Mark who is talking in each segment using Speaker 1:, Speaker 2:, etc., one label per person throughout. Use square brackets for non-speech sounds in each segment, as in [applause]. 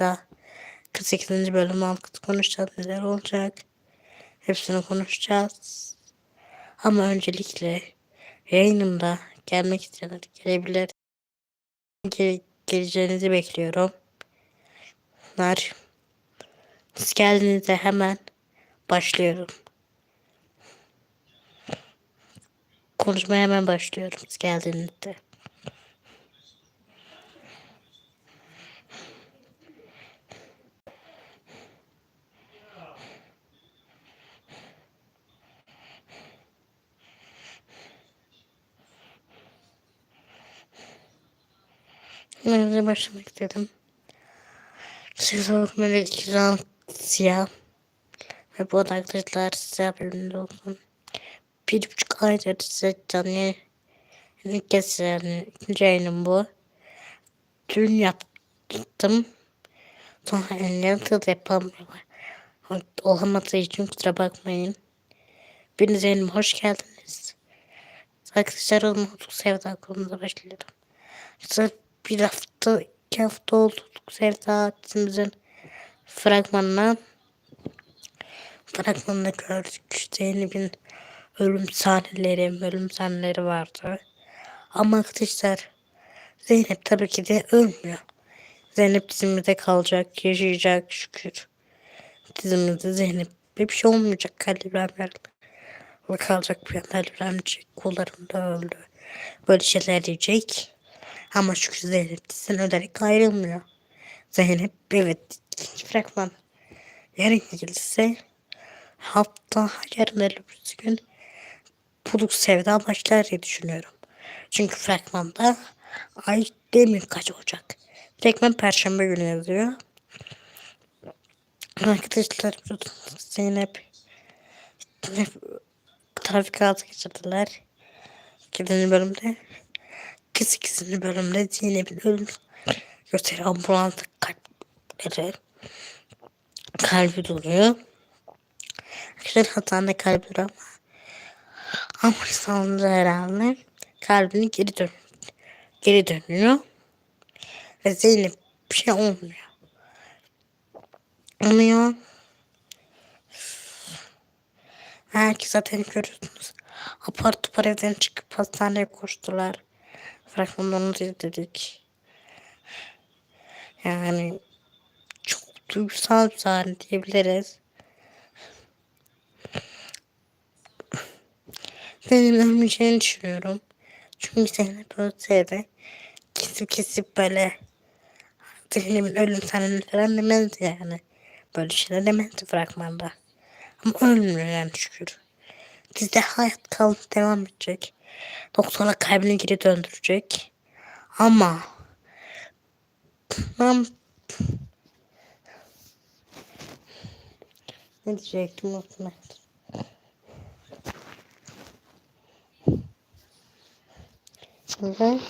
Speaker 1: Sevda 48. bölüm altı konuşacağız. Neler olacak? Hepsini konuşacağız. Ama öncelikle yayınımda gelmek isteyenler gelebilir. Gel geleceğinizi bekliyorum. Bunlar siz geldiğinizde hemen başlıyorum. Konuşmaya hemen başlıyorum siz geldiğinizde. Önce başlamak istedim. Siz okumayla ikram siyah. Ve bu arkadaşlar size haberiniz olsun. Bir buçuk aydır size canlı ilk kez yani ikinci yayınım bu. Dün yaptım. Sonra ellerim tız yapamıyor. Olamadığı için kusura bakmayın. Biriniz yayınıma hoş geldiniz. Arkadaşlar olmadık sevda konumuza başlayalım. İşte bir hafta, iki hafta oldu sevda dizimizin fragmanına. Fragmanında gördük Zeynep'in ölüm sahneleri, ölüm sahneleri vardı. Ama arkadaşlar Zeynep tabii ki de ölmüyor. Zeynep dizimizde kalacak, yaşayacak şükür. Dizimizde Zeynep bir şey olmayacak. İbrahim kalacak bir İbrahim kollarında öldü. Böyle şeyler diyecek. Ama şükür Zeynep diziden ölerek ayrılmıyor. Zeynep evet ikinci fragman. Yarın gelirse hafta yarın öbür gün Buluk Sevda başlar diye düşünüyorum. Çünkü fragmanda ay demin kaç olacak. Fragman perşembe günü yazıyor. Arkadaşlar Zeynep trafik kazası geçirdiler. İkinci bölümde kız ikisini bölümde Zeynep'in ölüm gösteri ambulans kalpleri kalbi duruyor. Arkadaşlar hastanede kalbi duruyor ama ambulans alınca herhalde kalbini geri dön geri dönüyor. Ve Zeynep bir şey olmuyor. Olmuyor. Herkes zaten görüyorsunuz. Apar topar evden çıkıp hastaneye koştular. Fragmanlarını izledik. Yani çok duygusal bir sahne diyebiliriz. Benim ölmeyeceğini düşünüyorum. Çünkü Zeynep ölseydi kesip kesip böyle Zeynep'in ölüm sahneleri falan demezdi yani. Böyle şeyler demezdi fragmanda. Ama ölmüyor yani şükür. Dizide hayat kalıp devam edecek. Doktorla kalbini geri döndürecek. Ama ben ne diyecektim unuttum. Şimdi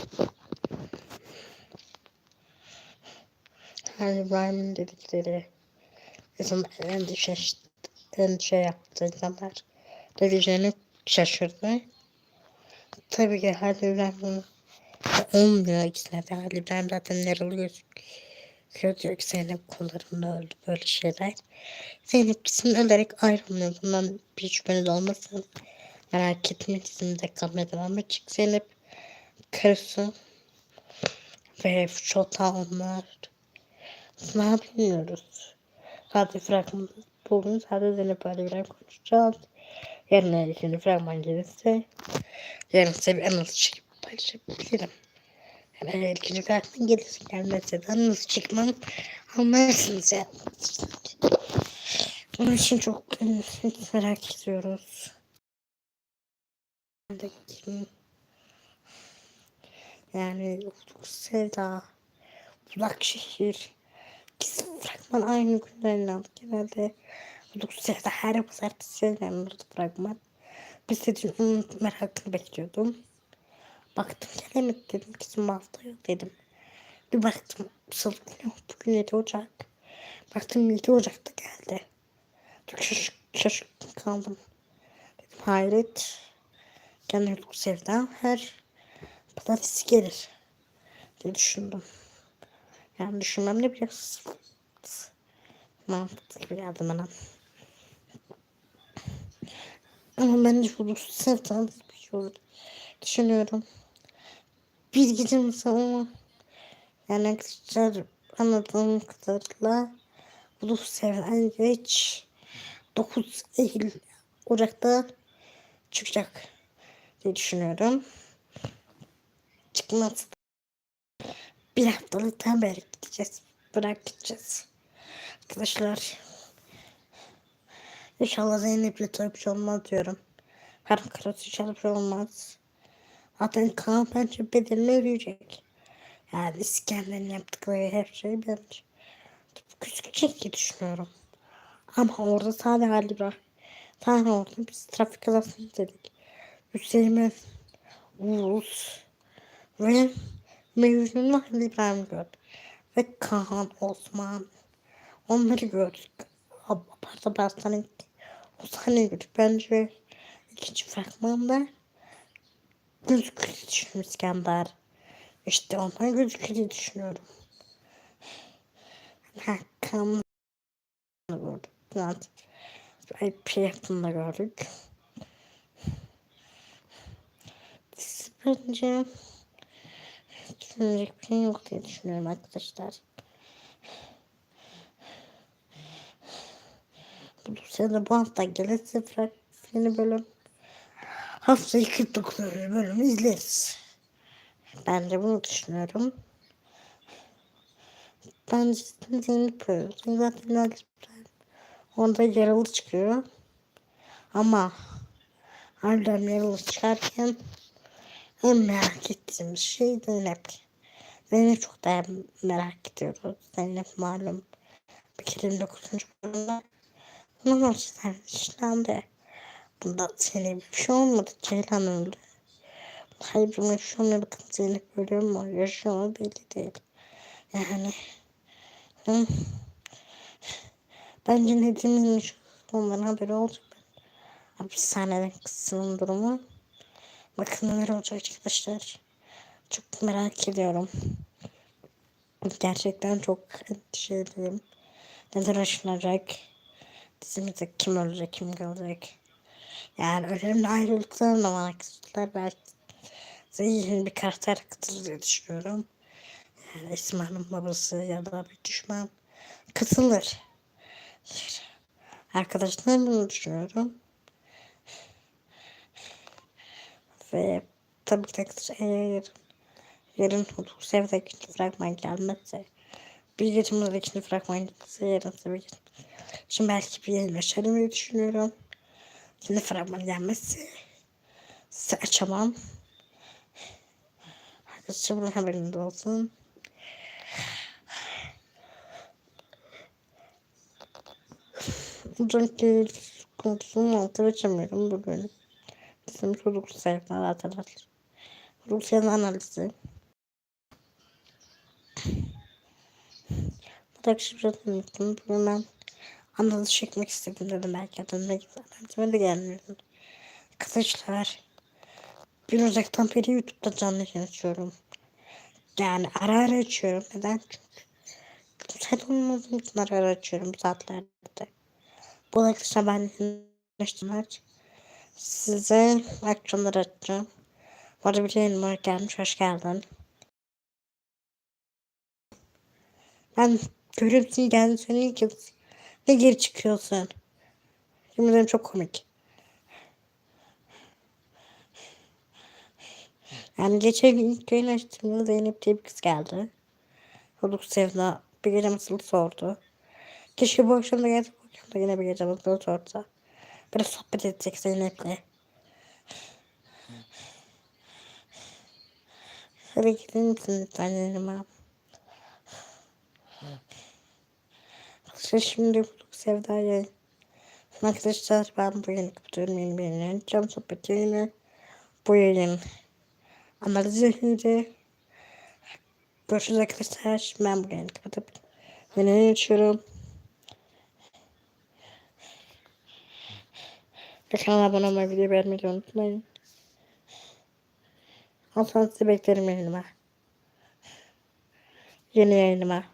Speaker 1: Halil İbrahim'in dedikleri bizim endişe, endişe yaptı insanlar dediklerini şaşırdı. Tabii ki Halil İbrahim'in olmuyor ikisine de. Halil İbrahim zaten yaralı gözüküyor diyor ki Zeynep kollarında öldü böyle şeyler. Zeynep kesin ölerek ayrılmıyor. Bundan bir şüpheniz olmasın. Merak etmeyin dizimde kalmaya devam edecek. Zeynep karısı ve Şota onlar. Ne bilmiyoruz. Sadece fragman bugün sadece Zeynep İbrahim konuşacağız. Yarın eğer ikinci fragman gelirse yarın size bir anlatı çekip paylaşabilirim. Yani eğer ikinci fragman gelirse gelmezse de nasıl çıkmam anlarsınız yani. Bunun için çok [laughs] merak ediyoruz. Yani Sevda, Bulak Şehir, ikisi fragman aynı günlerini aldık genelde. Ufuk Sevda her pazartesi yayınlanırdı fragman. Biz de onun merakını bekliyordum. Baktım gelemedi dedim. Kesin bu hafta yok dedim. Bir baktım salı günü bugün 7 Ocak. Baktım 7 Ocak'ta geldi. Çok şaşık, şaşık kaldım. Dedim hayret. Kendime çok. Her pazartesi gelir diye düşündüm. Yani düşünmem de biraz. Mantıklı geldi bana. Ama ben de şu sevdiğiniz bir şey olur. Düşünüyorum. Bir gece mesela yani arkadaşlar anladığım kadarıyla bu seven geç 9 Eylül Ocak'ta çıkacak diye düşünüyorum. Çıkmaz. Bir haftalıktan beri gideceğiz. Bırak gideceğiz. Arkadaşlar. İnşallah Zeynep'le bir şey olmaz diyorum. Her inşallah bir şey olmaz. Zaten Kaan bence bedelini ödeyecek. Yani İskender'in yaptıkları her şey bence. Küçülecek diye düşünüyorum. Ama orada sadece hali var. Sadece orada biz trafik kazasını dedik. Hüseyin Uğuz ve Mecnun Halil İbrahim. Ve Kaan Osman. Onları gördük. Aparta pastanın o sahneyi gördük. Bence ikinci fragmanda gözüküyor düşünüyorum İskender. İşte ondan gözüküyor düşünüyorum. Hakan gördük. Zaten bir yaptığında gördük. Bence düşünecek bir şey yok diye düşünüyorum arkadaşlar. Bu sene bu hafta gelirse yeni bölüm haftayı 49 bölüm izleriz. Ben de bunu düşünüyorum. Bence Zeynep böyle. Zaten Nergis Onda yaralı çıkıyor. Ama harbiden yaralı çıkarken en merak ettiğim şey Zeynep. Zeynep çok da merak ediyoruz. Zeynep malum bir kere 29. bölümde bunun açıdan işlendi. Bunda Zeynep bir şey olmadı. Ceylan öldü. Hayır buna bir şey olmuyor. Bakın Zeynep ölüyor mu? Yaşıyor mu belli değil. Yani hı. Bence Nedim'in onların haberi olacak. Hapishaneden kızının durumu. Bakın neler olacak arkadaşlar. Çok merak ediyorum. Gerçekten çok endişeliyim. Neden yaşanacak? Dizimizde kim ölecek, kim kalacak? Yani önemli ayrılıklar da var arkadaşlar. Belki zengin bir karakter katılır diye düşünüyorum. Yani Esma'nın babası ya da bir düşman katılır. Arkadaşlar bunu düşünüyorum. Ve tabii ki eğer yarın Huduk Sev'de ikinci fragman gelmezse bir gecemde de ikinci fragman gelirse yarın tabii ki Şimdi belki bir yayın açarım düşünüyorum. Şimdi fragman gelmezse size açamam. Arkadaşlar bunun haberinde olsun. Buradaki konusunu hatırlamıyorum bugün. Bizim çocuk sayfalar hatırlatır. Rusya'nın analizi. Buradaki şifreden unuttum. Bugün ben analiz çekmek istedim dedim belki adımda gitmem. de gelmiyorum. Arkadaşlar bir Ocak'tan beri YouTube'da canlı yayın açıyorum. Yani ara ara açıyorum. Neden? Çünkü sen olmadığım için ara ara açıyorum bu saatlerde. Bu arkadaşlar ben aç. Size akşamları açacağım. Bu bir yayınıma gelmiş. Hoş geldin. Ben seni geldi senin ki ne geri çıkıyorsun. Yemin çok komik. Yani geçen gün ilk yayın açtığımda Zeynep diye bir kız geldi. Çocuk Sevda bir gece nasıl sordu. Keşke bu akşam da gelse bu akşam da yine bir gece nasıl sorsa. Biraz sohbet edecek Zeynep'le. Hadi gidin misin lütfen yanıma? Arkadaşlar şimdi bulduk Sevda'yı. Arkadaşlar ben bu yayını kapatıyorum. Yeni bir yayın yapacağım. Sohbet yayını. Bu yayın analiz yayını. Görüşürüz arkadaşlar. Ben bu yayını kapatıp yeni açıyorum. Ve kanala abone olmayı, video beğenmeyi unutmayın. Alttan sizi beklerim yayınıma. Yeni yayınıma.